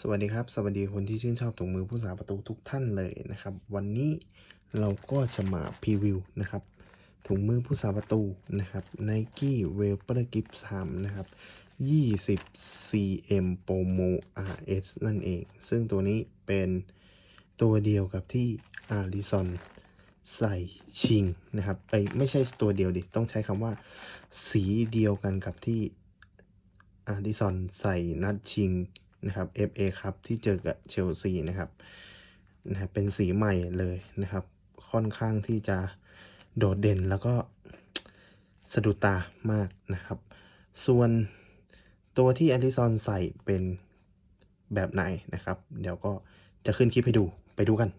สวัสดีครับ สวัสดีคนที่ชื่นชอบถุงมือผู้สาประตูทุกท่านเลยนะครับ วันนี้เราก็จะมาพรีวิวนะครับถุงมือผู้สาประตูนะครับ Nike w e l p e r Grip 3นะครับ 20 cm Promo RS นั่นเอง ซึ่งตัวนี้เป็นตัวเดียวกับที่ a r i s o n ใส่ชิงนะครับไปไม่ใช่ตัวเดียวดิ ต้องใช้คำว่า สีเดียวกันกับที่อาร์ดิซอนใส่นัดชิง นะครับ FA ครับที่เจอกับเชลซีนะครับนะครับเป็นสีใหม่เลยนะครับ ค่อนข้างที่จะโดดเด่นแล้วก็สะดุดตามากนะครับ ส่วนตัวที่อลิซอนใส่เป็นแบบไหนนะครับ เดี๋ยวก็จะขึ้นคลิปให้ดูไปดูกัน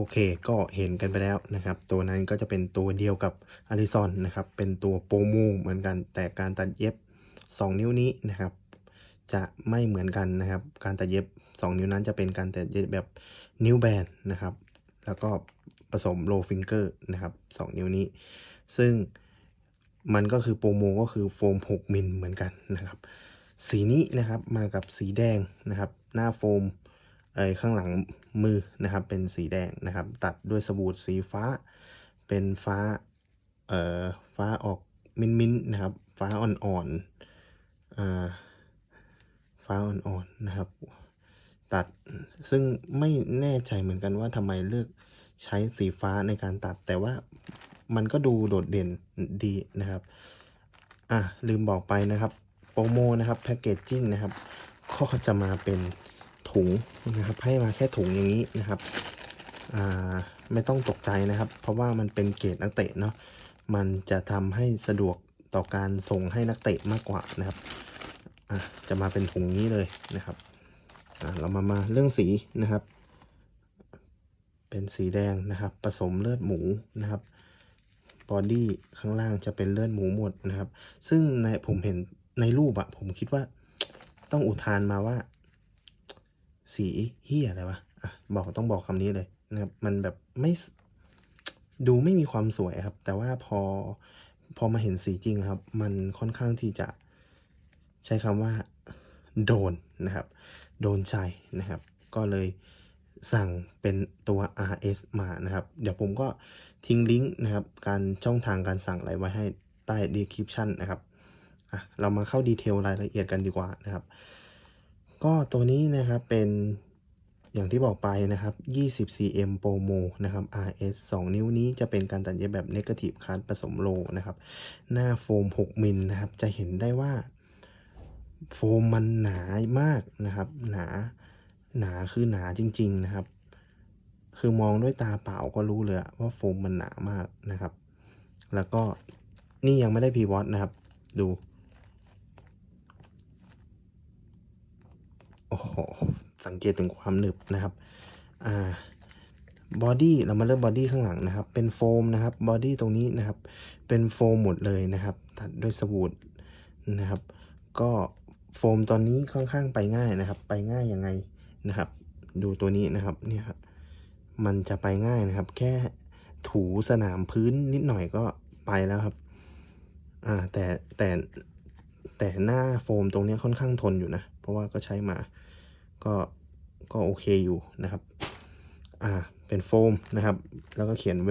โอเคก็เห็นกันไปแล้วนะครับ ตัวนั้นก็จะเป็นตัวเดียวกับอาริซอนนะครับ เป็นตัวโปรโมเหมือนกัน แต่การตัดเย็บ 2 นิ้วนี้นะครับ จะไม่เหมือนกันนะครับ การตัดเย็บ 2 นิ้วนั้นจะเป็นการตัดเย็บแบบนิ้วแบนนะครับ แล้วก็ผสมโลฟิงเกอร์นะครับ 2 นิ้วนี้ ซึ่งมันก็คือโปรโมก็คือโฟม 6 มิลเหมือนกันนะครับ สีนี้นะครับมากับสีแดงนะครับ หน้าโฟม ข้างหลังมือนะครับเป็นสีแดงนะครับ ตัดด้วยสบู่สีฟ้า เป็นฟ้าเอ่อฟ้าออกมิ้นมิ้นนะครับ ฟ้าอ่อนๆอ่าฟ้าอ่อนๆนะครับ ตัดซึ่งไม่แน่ใจเหมือนกันว่าทำไมเลือกใช้สีฟ้าในการตัด แต่ว่ามันก็ดูโดดเด่นดีนะครับอะลืมบอกไปนะครับโปรโมนะครับแพคเกจจิ้งนะครับ ก็จะมาเป็น ถุงนะครับ ให้มาแค่ถุงอย่างนี้นะครับไม่ต้องตกใจนะครับ เพราะว่ามันเป็นเกรดนักเตะเนาะมันจะทำให้สะดวกต่อการส่งให้นักเตะมากกว่านะครับะจะมาเป็นถุงนี้เลยนะครับเรามามาเรื่องสีนะครับ เป็นสีแดงนะครับ ผสมเลือดหมูนะครับบอดี้ข้างล่างจะเป็นเลือดหมูหมดนะครับ ซึ่งในผมเห็นในรูปอะผมคิดว่าต้องอุทานมาว่า สีเฮียอะไรวะอะบอกต้องบอกคำนี้เลยนะครับ มันแบบไม่ดูไม่มีความสวยครับ แต่ว่าพอพอมาเห็นสีจริงครับ มันค่อนข้างที่จะใช้คำว่าโดนนะครับ โดนใจนะครับ ก็เลยสั่งเป็นตัว RS มานะครับ เดี๋ยวผมก็ทิ้งลิงก์นะครับ การช่องทางการสั่งอะไรไว้ให้ใต้ description นะครับ อะ เรามาเข้าดีเทลรายละเอียดกันดีกว่านะครับ ก็ตัวนี้นะครับเป็นอย่างที่บอกไปนะครับ 20 cm Promo นะครับ RS 2 นิ้วนี้จะเป็นการตัดเย็บแบบ Negative Cut ผสมโลนะครับ หน้าโฟม 6 มิลนะครับ จะเห็นได้ว่า โฟมมันหนามากนะครับ หนา หนาคือหนาจริง ๆนะครับ คือมองด้วยตาเปล่าก็รู้เลยว่าโฟมมันหนามากนะครับ แล้วก็นี่ยังไม่ได้พีวอตนะครับ ดู โอ้โหสังเกตถึงความหนึบนะครับอ่าบอดี้เรามาเริ่มบอดี้ข้างหลังนะครับ เป็นโฟมนะครับบอดี้ตรงนี้นะครับ เป็นโฟมหมดเลยนะครับ ตัดด้วยสบู่นะครับ ก็โฟมตอนนี้ค่อนข้างไปง่ายนะครับ ไปง่ายยังไงนะครับ ดูตัวนี้นะครับเนี่ยครับมันจะไปง่ายนะครับ แค่ถูสนามพื้นนิดหน่อยก็ไปแล้วครับอ่าแต่แต่แต่หน้าโฟมตรงนี้ค่อนข้างทนอยู่นะ ราะว่าก็ใช้มา ก็ก็โอเคอยู่นะครับ อ่า เป็นโฟมนะครับ แล้วก็เขียนเว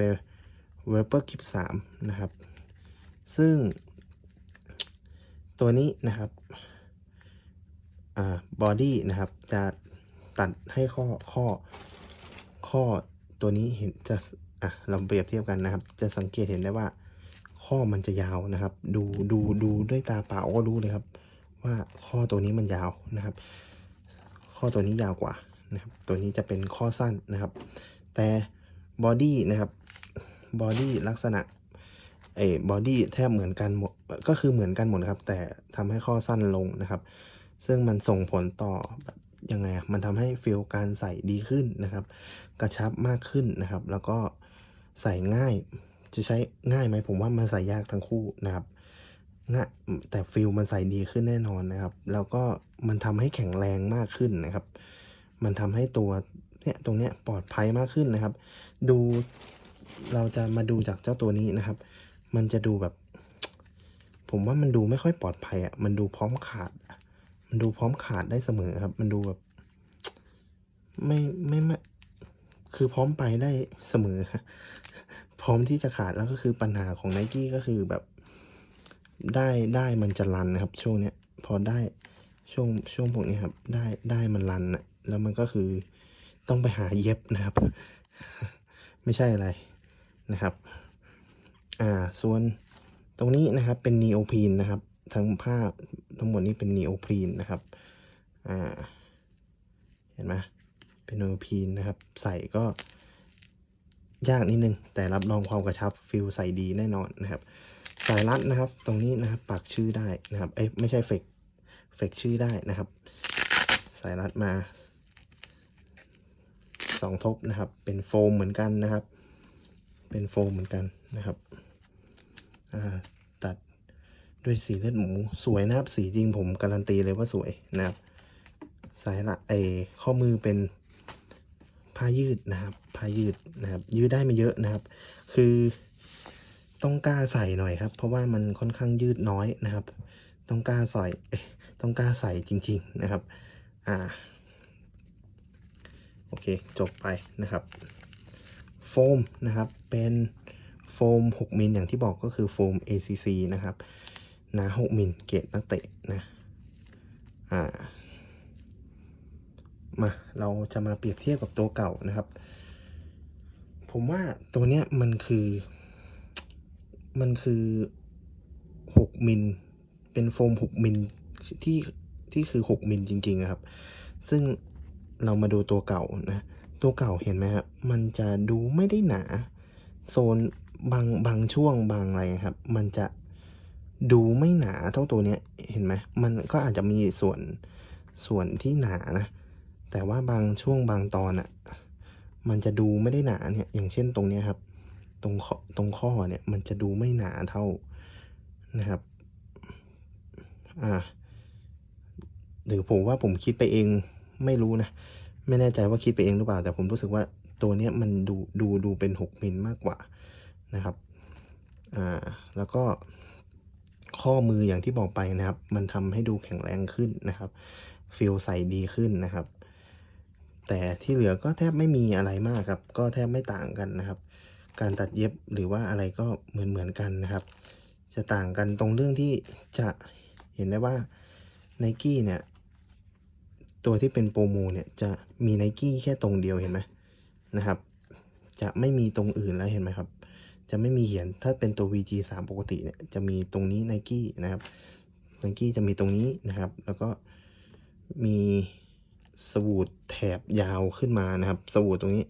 เวเปอร์คลิปสามนะครับ ซึ่ง ตัวนี้นะครับ อ่า บอดี้นะครับ จะตัดให้ข้อข้อข้อตัวนี้เห็นจะ อะ เราเปรียบเทียบกันนะครับ จะสังเกตเห็นได้ว่าข้อมันจะยาวนะครับ ดูดูดูด้วยตาเปล่าก็รู้เลยครับ ว่าข้อตัวนี้มันยาวนะครับ ข้อตัวนี้ยาวกว่านะครับ ตัวนี้จะเป็นข้อสั้นนะครับ แต่บอดี้นะครับบอดี้ลักษณะเออบอดี้แทบเหมือนกันหมดก็คือเหมือนกันหมดครับ แต่ทำให้ข้อสั้นลงนะครับ ซึ่งมันส่งผลต่อแบบยังไงอะมันทำให้ฟีลการใส่ดีขึ้นนะครับ กระชับมากขึ้นนะครับ แล้วก็ใส่ง่ายจะใช้ง่ายไหมผมว่ามันใส่ยากทั้งคู่นะครับ ง่ยแต่ฟิลมันใส่ดีขึ้นแน่นอนนะครับ แล้วก็มันทำให้แข็งแรงมากขึ้นนะครับ มันทำให้ตัวเนี่ยตรงเนี้ยปลอดภัยมากขึ้นนะครับ ดูเราจะมาดูจากเจ้าตัวนี้นะครับ มันจะดูแบบ ผมว่ามันดูไม่ค่อยปลอดภัยอะ มันดูพร้อมขาด มันดูพร้อมขาดได้เสมอครับ มันดูแบบ ไม่ไม่ไม่คือพร้อมไปได้เสมอ พร้อมที่จะขาดแล้วก็คือปัญหาของไนกี้ก็คือแบบ ได้ได้มันจะรันนะครับ ช่วงเนี้ย พอได้ช่วงช่วงพวกนี้ครับ ได้ได้มันรันอะแล้วมันก็คือต้องไปหาเย็บนะครับ ไม่ใช่อะไรนะครับ อ่าส่วนตรงนี้นะครับเป็นนีโอพีนนะครับ ทั้งภาพทั้งหมดนี้เป็นนีโอพีนนะครับ อ่า เห็นไหมเป็นนีโอพีนนะครับ ใส่ก็ยากนิดนึง แต่รับรองความกระชับฟิลใส่ดีแน่นอนนะครับ สายรัดนะครับ ตรงนี้นะครับปักชื่อได้นะครับเอ้ยไม่ใช่เฟกเฟกชื่อได้นะครับ สายรัดมาสองทบนะครับ เป็นโฟมเหมือนกันนะครับ เป็นโฟมเหมือนกันนะครับตัดด้วยสีเลือดหมูสวยนะครับ สีจริงผมการันตีเลยว่าสวยนะครับ สายละไอข้อมือเป็นผ้ายืดนะครับผ้ายืดนะครับ ยืดได้ไม่เยอะนะครับ คือ ต้องกล้าใส่หน่อยครับ เพราะว่ามันค่อนข้างยืดน้อยนะครับ ต้องกล้าใส่ต้องกล้าใส่จริง ๆนะครับ อ่า โอเค จบไปนะครับ โฟมนะครับ เป็นโฟม 6มิลอย่างที่บอกก็คือโฟม ACC นะครับหนา6มิลเกรดนักเตะนะ อ่า มา เราจะมาเปรียบเทียบกับตัวเก่านะครับ ผมว่าตัวเนี้ยมันคือ มันคือ6มิล เป็นโฟม6มิลที่ที่คือ6มิลจริงๆครับ ซึ่งเรามาดูตัวเก่านะ ตัวเก่าเห็นไหมครับมันจะดูไม่ได้หนา โซนบางบางช่วงบางอะไรครับ มันจะดูไม่หนาเท่าตัวเนี้ย เห็นไหมมันก็อาจจะมีส่วนส่วนที่หนานะ แต่ว่าบางช่วงบางตอนอะ มันจะดูไม่ได้หนาเนี่ย อย่างเช่นตรงเนี้ยครับ ตรงข้อตรงข้อเนี่ยมันจะดูไม่หนาเท่านะครับ อ่า หรือผมว่าผมคิดไปเองไม่รู้นะ ไม่แน่ใจว่าคิดไปเองหรือเปล่า แต่ผมรู้สึกว่าตัวเนี้ยมันดูดูดูเป็น 6 มิลมากกว่านะครับ อ่า แล้วก็ข้อมืออย่างที่บอกไปนะครับ มันทำให้ดูแข็งแรงขึ้นนะครับฟิลใส่ดีขึ้นนะครับ แต่ที่เหลือก็แทบไม่มีอะไรมากครับ ก็แทบไม่ต่างกันนะครับ การตัดเย็บหรือว่าอะไรก็เหมือนเหมือนกันนะครับ จะต่างกันตรงเรื่องที่จะเห็นได้ว่าไนกี้เนี่ย ตัวที่เป็นโปรโมเนี่ย จะมีไนกี้แค่ตรงเดียวเห็นไหมนะครับ จะไม่มีตรงอื่นแล้วเห็นไหมครับ จะไม่มีเขียนถ้าเป็นตัว VG 3 ปกติเนี่ยจะมีตรงนี้ไนกี้นะครับไนกี้จะมีตรงนี้นะครับ แล้วก็มีสวูดแถบยาวขึ้นมานะครับ สวูดตรงนี้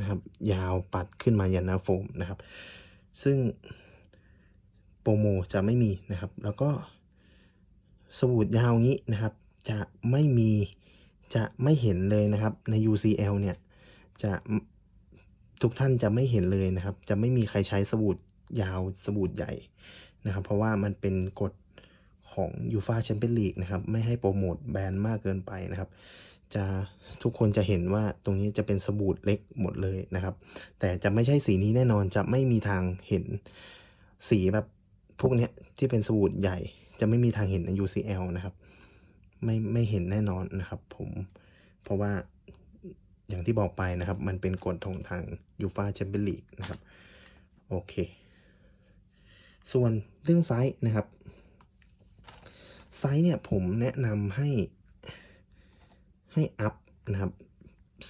นะครับ ยาวปัดขึ้นมายันหนาโฟมนะครับ ซึ่งโปรโมจะไม่มีนะครับ แล้วก็สวูดยาวงี้นะครับ จะไม่มีจะไม่เห็นเลยนะครับใน UCL เนี่ยจะทุกท่านจะไม่เห็นเลยนะครับ จะไม่มีใครใช้สวูดยาวสวูดใหญ่นะครับ เพราะว่ามันเป็นกฎของยูฟาแชมเปี้ยนลีกนะครับ ไม่ให้โปรโมทแบรนด์มากเกินไปนะครับ จะทุกคนจะเห็นว่าตรงนี้จะเป็นสบูดเล็กหมดเลยนะครับ แต่จะไม่ใช่สีนี้แน่นอนจะไม่มีทางเห็นสีแบบพวกนี้ที่เป็นสบูดใหญ่ จะไม่มีทางเห็นใน UCL นะครับ ไม่ไม่เห็นแน่นอนนะครับ ผมเพราะว่าอย่างที่บอกไปนะครับ มันเป็นกฎของทางยูฟาแชมเปี้ยนลีกนะครับโอเค ส่วนเรื่องไซส์นะครับไซส์เนี่ยผมแนะนำให้ ให้อัพนะครับ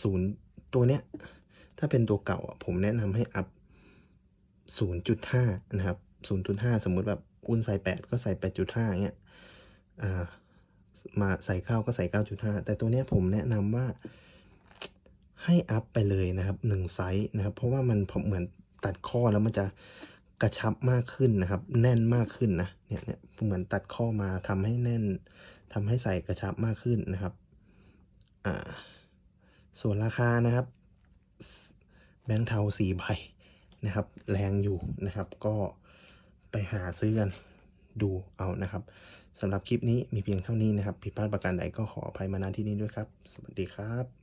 ศูนย์ตัวเนี้ยถ้าเป็นตัวเก่าผมแนะนำให้อัพศูนย์จุดห้านะครับศูนย์จุดห้าสมมุติแบบอุ้นใส่แปดก็ใส่แปดจุดห้าเงี้ยมาใส่เข้าก็ใส่เก้าจุดห้าแต่ตัวเนี้ยผมแนะนำว่าให้อัพไปเลยนะครับหนึ่งไซส์นะครับ เพราะว่ามันเหมือนตัดข้อแล้วมันจะกระชับมากขึ้นนะครับ แน่นมากขึ้นนะเนี่ยเนี่ยเหมือนตัดข้อมาทำให้แน่นทำให้ใส่กระชับมากขึ้นนะครับ อ่า ส่วนราคานะครับ แบงค์เทาสี่ใบนะครับ แรงอยู่นะครับ ก็ไปหาซื้อกันดูเอานะครับสำหรับคลิปนี้มีเพียงเท่านี้นะครับ ผิดพลาดประการใดก็ขออภัยมาณที่นี้ด้วยครับ สวัสดีครับ